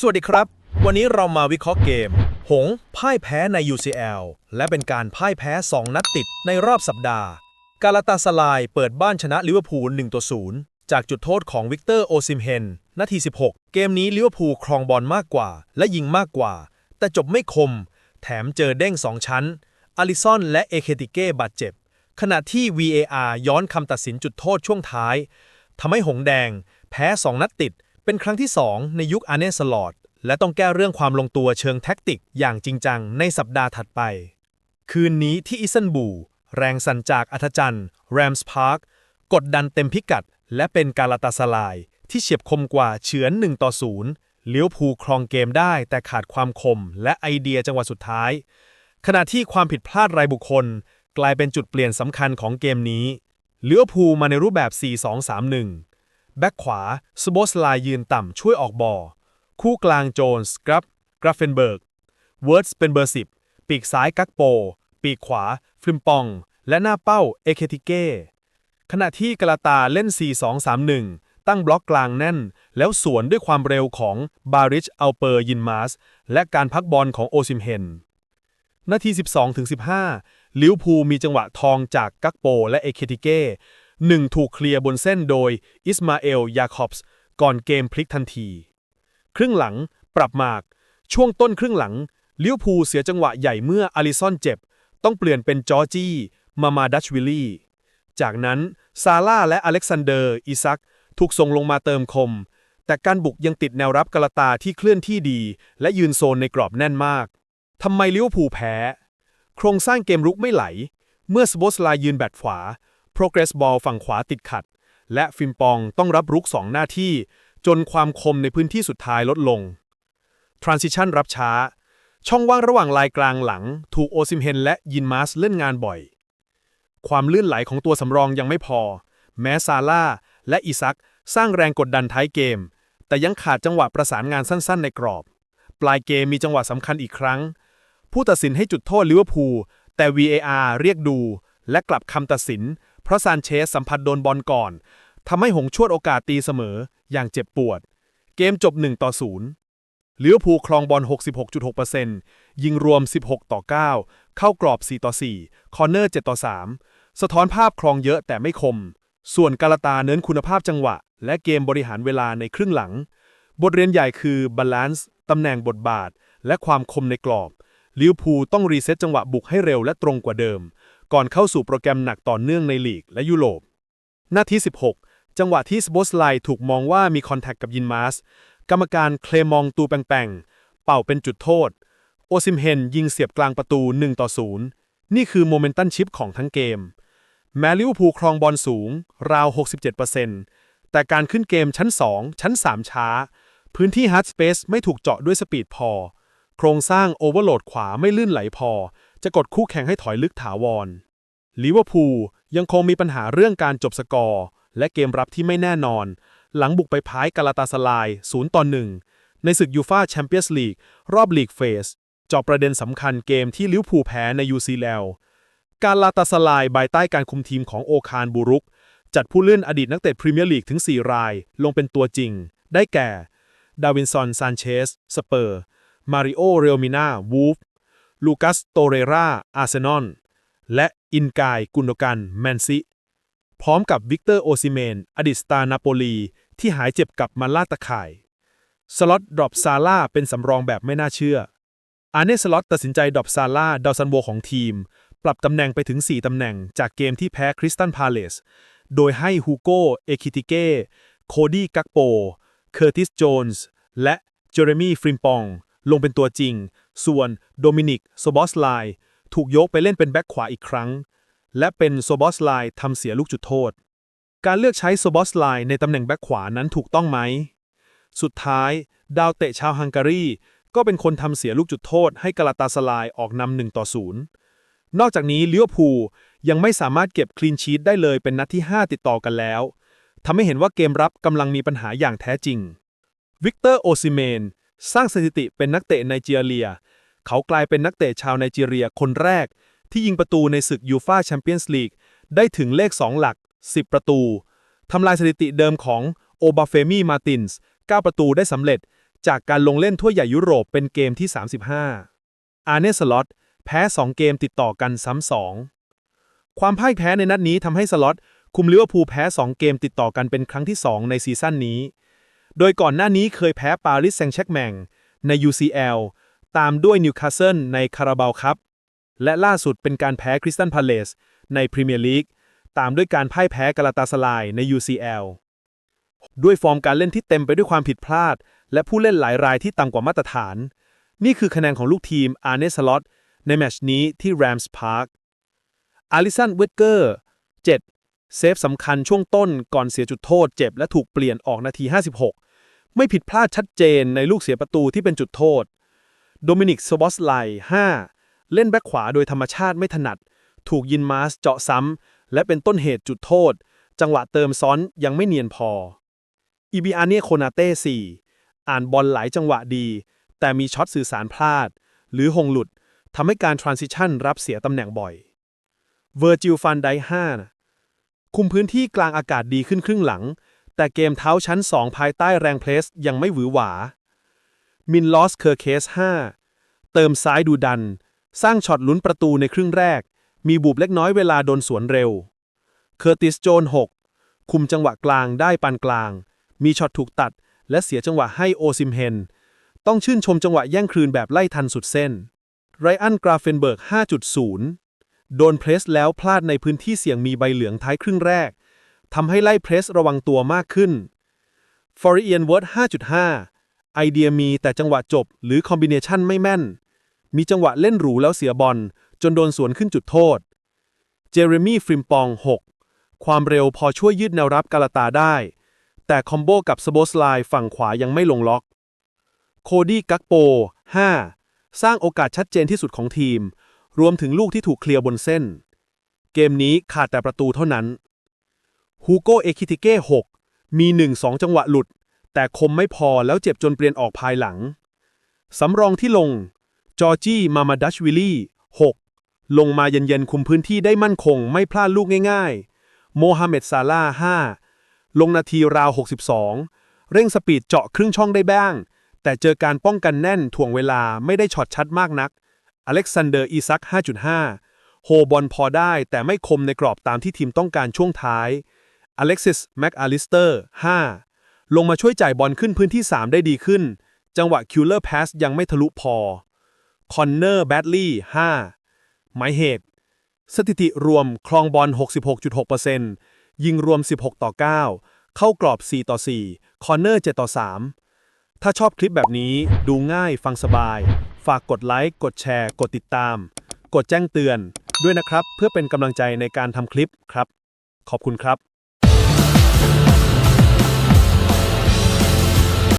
สวัสดีครับ วันนี้เรามาวิเคราะห์เกม หง พ่ายแพ้ใน UCL และเป็นการพ่ายแพ้ 2 นัดติดในรอบสัปดาห์ กาลาตาสลายเปิดบ้านชนะลิเวอร์พูล1ต่อ0จากจุดโทษของวิกเตอร์โอซิมเฮน นาที 16 เกมนี้ลิเวอร์พูลครองบอลมากกว่า และยิงมากกว่า แต่จบไม่คม แถมเจอเด้ง 2 ชั้น อาริซอนและเอเคติเก้บาดเจ็บ ขณะที่ VAR ย้อนคำตัดสินจุดโทษช่วงท้ายทำให้หงแดง แพ้ 2 นัดติด เป็นครั้งที่ 2 ในยุคอาร์เนสลอดและต้องแก้เรื่องความลงตัวเชิงแท็กติกอย่างจริงจังในสัปดาห์ถัดไป คืนนี้ที่อิสตันบูลแรงสั่นจากอัธจันทร์แรมส์พาร์คกดดันเต็มพิกัด และเป็นกาลาตาสลาย ที่เฉียบคมกว่าเฉือน1ต่อ0เลี้ยวภูครองเกมได้แต่ขาดความคมและไอเดียจังหวะสุดท้าย ขณะที่ความผิดพลาดรายบุคคล กลายเป็นจุดเปลี่ยนสำคัญของเกมนี้เลี้ยวภูมาในรูปแบบ 4-2-3-1 แบ็กขวาสโบสไลยืนต่ำช่วยออกบอลคู่กลางโจนส์กรับกราฟเฟนเบิร์กเวิร์ดสเป็นเบอร์ 10 ปีกซ้ายกักโป ปีกขวาฟริมปอง และหน้าเป้าเอเคติเก้ขณะที่กาลาตาเล่น 4-2-3-1 ตั้งบล็อกกลางแน่น แล้วสวนด้วยความเร็วของบาริชอัลเปอร์ยินมาสและการพักบอลของโอซิมเฮนนาที 12-15 ลิวพูมีจังหวะทองจากกักโปและเอเคติเก้ หนึ่งถูกเคลียร์บนเส้นโดยอิสมาเอล ยาคอบส์ ก่อนเกมพลิกทันที ครึ่งหลัง ปรับหมาก ช่วงต้นครึ่งหลังลิวพูเสียจังหวะใหญ่เมื่ออาริซอนเจ็บ ต้องเปลี่ยนเป็นจอร์จี้ มามาดัชวิลลี่ จากนั้นซาร่าและอเล็กซานเดอร์ อิซัก ถูกส่งลงมาเติมคม แต่การบุกยังติดแนวรับกาลาตาที่เคลื่อนที่ดี และยืนโซนในกรอบแน่นมากทำไมลิวพูแพ้ โครงสร้างเกมรุกไม่ไหล เมื่อสโบสไลยืนแบตขวา Progress Ball ฝั่งขวาติดขัด และฟิมปองต้องรับรุก 2 หน้าที่ จนความคมในพื้นที่สุดท้ายลดลง Transition รับช้า ช่องว่างระหว่างลายกลางหลัง ถูกโอซิมเฮนและยินมาสเล่นงานบ่อย ความลื่นไหลของตัวสำรองยังไม่พอ แม้ซาร่าและอิซักสร้างแรงกดดันท้ายเกม แต่ยังขาดจังหวะประสานงานสั้น ๆ ในกรอบ ปลายเกมมีจังหวะสำคัญอีกครั้ง ผู้ตัดสินให้จุดโทษลิเวอร์พูลแต่ VAR เรียกดู และกลับคำตัดสิน เพราะซานเชสสัมผัสโดนบอลก่อนทำให้หงชวดโอกาสตีเสมออย่างเจ็บปวด เกมจบ 1 ต่อ0ลิเวอผูครองบอล 66.6%ยิงรวม 16 ต่อ 9 เข้ากรอบ 4 ต่อ 4 คอร์เนอร์ 7 ต่อ 3 สะท้อนภาพครองเยอะแต่ไม่คม ส่วนกาลาตาเน้นคุณภาพจังหวะ และเกมบริหารเวลาในครึ่งหลัง บทเรียนใหญ่คือบาลานซ์ตำแหน่งบทบาท และความคมในกรอบลิวพูต้องรีเซ็ตจังหวะบุกให้เร็วและตรงกว่าเดิม ก่อนเข้าสู่โปรแกรมหนักต่อเนื่องในลีกและยุโรป หน้าที่ 16 จังหวะที่สโบสไลถูกมองว่ามีคอนแทคกับยินมาสกรรมการเคลมองตูแปงๆ เป่าเป็นจุดโทษ โอซิมเฮนยิงเสียบกลางประตู 1 ต่อ 0 นี่คือโมเมนตัมชิปของทั้งเกม แม้ลิวพูครองบอลสูง ราว 67%แต่การขึ้นเกมชั้น 2 ชั้น 3 ช้า พื้นที่ฮาร์ดสเปซไม่ถูกเจาะด้วยสปีดพอ โครงสร้างโอเวอร์โหลดขวาไม่ลื่นไหลพอ จะกดคู่แข่งให้ถอยลึกถาวรลิเวอร์พูลยังคงมีปัญหาเรื่องการจบสกอร์ และเกมรับที่ไม่แน่นอน หลังบุกไปพายกาลาตาสลาย 0 ต่อ 1 ในศึกยูฟาแชมเปี้ยนส์ลีกรอบลีกเฟสเจาะประเด็นสำคัญเกมที่ลิเวอร์พูลแพ้ใน UCL กาลาตาสลายภายใต้การคุมทีมของโอคานบูรุก จัดผู้เล่นอดีตนักเตะพรีเมียร์ลีกถึง 4 ราย ลงเป็นตัวจริง ได้แก่ ดาวินซอนซานเชส สเปอร์ มาริโอ เรลมิน่า วูฟ ลูคัส โตเรราอาร์เซนอล และอินกาย กุนโดกัน แมนซิ พร้อมกับวิกเตอร์ โอซิเมน อดีตสตานาโปลี ที่หายเจ็บกลับมาล่าตะข่าย สล็อตดรอปซาร่าเป็นสำรองแบบไม่น่าเชื่อ อาเนสล็อตตัดสินใจดรอปซาร่าดาวซันโวของทีม ปรับตำแหน่งไปถึง 4 ตำแหน่งจากเกมที่แพ้คริสตันพาเลส โดยให้ฮูโก้เอคิติเก้ โคดี้ กักโป เคอร์ติส โจนส์ และเจอเรมีฟริมปอง ลงเป็นตัวจริง ส่วนโดมินิกโซบอสไลถูกยกไปเล่นเป็นแบ็คขวาอีกครั้ง และเป็นโซบอสไลทำเสียลูกจุดโทษ การเลือกใช้โซบอสไลในตำแหน่งแบ็คขวานั้นถูกต้องไหม สุดท้าย ดาวเตะชาวฮังการีก็เป็นคนทำเสียลูกจุดโทษให้กาลาตาสลายออกนำหนึ่งต่อศูนย์นอกจากนี้ลิเวอร์พูลยังไม่สามารถเก็บคลีนชีตได้เลยเป็นนัดที่ 5 ติดต่อกันแล้วทำให้เห็นว่าเกมรับกำลังมีปัญหาอย่างแท้จริง วิกเตอร์โอซิเมน สร้างสถิติเป็นนักเตะไนจีเรีย เขากลายเป็นนักเตะชาวไนจีเรียคนแรก ที่ยิงประตูในศึกยูฟาแชมเปี้ยนส์ลีกได้ถึงเลข 2 หลัก 10 ประตู ทำลายสถิติเดิมของโอบาเฟมีมาตินส์ 9 ประตูได้สำเร็จ จากการลงเล่นทั่วใหญ่ยุโรปเป็นเกมที่ 35 อาร์เนสล็อตแพ้ 2 เกมติดต่อกันซ้ำสองความพ่ายแพ้ในนัดนี้ทำให้สล็อตคุมลิเวอร์พูลแพ้ 2 เกมติดต่อกันเป็นครั้งที่ 2 ในซีซั่นนี้ โดยก่อนหน้านี้เคยแพ้ปารีสแซงต์แชร์กแมงใน UCL ตามด้วยนิวคาสเซิลในคาราบาวคัพและล่าสุดเป็นการแพ้คริสตันพาเลสในพรีเมียร์ลีก ตามด้วยการพ่ายแพ้กาลาตาสลายใน UCL ด้วยฟอร์มการเล่นที่เต็มไปด้วยความผิดพลาด และผู้เล่นหลายรายที่ต่ำกว่ามาตรฐาน นี่คือคะแนนของลูกทีมอาร์เนสลอตในแมชนี้ที่แรมส์พาร์คอาริสันเวดเกอร์ 7 เซฟสำคัญช่วงต้นก่อนเสียจุดโทษเจ็บและถูกเปลี่ยนออกนาที 56 ไม่ผิดพลาดชัดเจนในลูกเสียประตูที่เป็นจุดโทษ โดมินิกสวอสไล5เล่นแบ็คขวาโดยธรรมชาติไม่ถนัด ถูกยินมาสเจาะซ้ำ และเป็นต้นเหตุจุดโทษ จังหวะเติมซ้อนยังไม่เนียนพออีบีอาเนียโคนาเต้4อ่านบอลหลายจังหวะดี แต่มีช็อตสื่อสารพลาด หรือหงหลุดทำให้การทรานซิชันรับเสียตำแหน่งบ่อยเวอร์จิลฟันได5คุมพื้นที่กลางอากาศดีขึ้นครึ่งหลัง แต่เกมเท้าชั้น 2 ภายใต้แรงเพลสยังไม่หวือหวา มินลอสเคอร์เคส 5 เติมซ้ายดูดัน สร้างช็อตลุ้นประตูในครึ่งแรก มีบุบเล็กน้อยเวลาโดนสวนเร็ว เคอร์ติสโจน 6 คุมจังหวะกลางได้ปานกลาง มีช็อตถูกตัด และเสียจังหวะให้โอซิมเฮน ต้องชื่นชมจังหวะแย่งคืนแบบไล่ทันสุดเส้น ไรอันกราเฟนเบิร์ก 5.0 โดนเพรสแล้วพลาดในพื้นที่เสี่ยงมีใบเหลืองท้ายครึ่งแรกทำให้ไล่เพรสระวังตัวมากขึ้นฟอริเอียนเวิร์ด5.5 ไอเดียมีแต่จังหวะจบหรือคอมบิเนชันไม่แม่น มีจังหวะเล่นหรูแล้วเสียบอล จนโดนสวนขึ้นจุดโทษ เจเรมี่ฟริมปอง 6 ความเร็วพอช่วยยืดแนวรับกาลาตาได้ แต่คอมโบกับสโบสไลฝั่งขวายังไม่ลงล็อก โคดี้กักโป 5 สร้างโอกาสชัดเจนที่สุดของทีม รวมถึงลูกที่ถูกเคลียร์บนเส้น เกมนี้ขาดแต่ประตูเท่านั้น ฮูโกเอคิติเก้ 6 มี 1-2 จังหวะหลุด แต่คมไม่พอแล้วเจ็บจนเปลี่ยนออกภายหลัง สำรองที่ลง จอร์จี้มามาดัชวิลลี่ 6 ลงมาเย็นๆคุมพื้นที่ได้มั่นคงไม่พลาดลูกง่ายๆ โมฮัมเหม็ดซาลาห์5ลงนาทีราว 62 เร่งสปีดเจาะครึ่งช่องได้บ้าง แต่เจอการป้องกันแน่นถ่วงเวลาไม่ได้ช็อตชัดมากนัก อเล็กซานเดอร์อีซัก 5.5 โฮบอลพอได้แต่ไม่คมในกรอบตามที่ทีมต้องการช่วงท้าย อเล็กซิส แม็กอาลิสเตอร์ 5 ลงมาช่วยจ่ายบอลขึ้นพื้นที่ 3 ได้ดีขึ้น จังหวะคิวเลอร์พาสยังไม่ทะลุพอ คอนเนอร์แบดลี่5หมายเหตุ สถิติรวมครองบอล 66.6%ยิงรวม 16 ต่อ 9 เข้ากรอบ 4 ต่อ 4 คอนเนอร์ 7 ต่อ 3 ถ้าชอบคลิปแบบนี้ดูง่ายฟังสบาย ฝากกดไลค์ กดแชร์ กดติดตาม กดแจ้งเตือน ด้วยนะครับ เพื่อเป็นกำลังใจในการทำคลิปครับ ขอบคุณครับ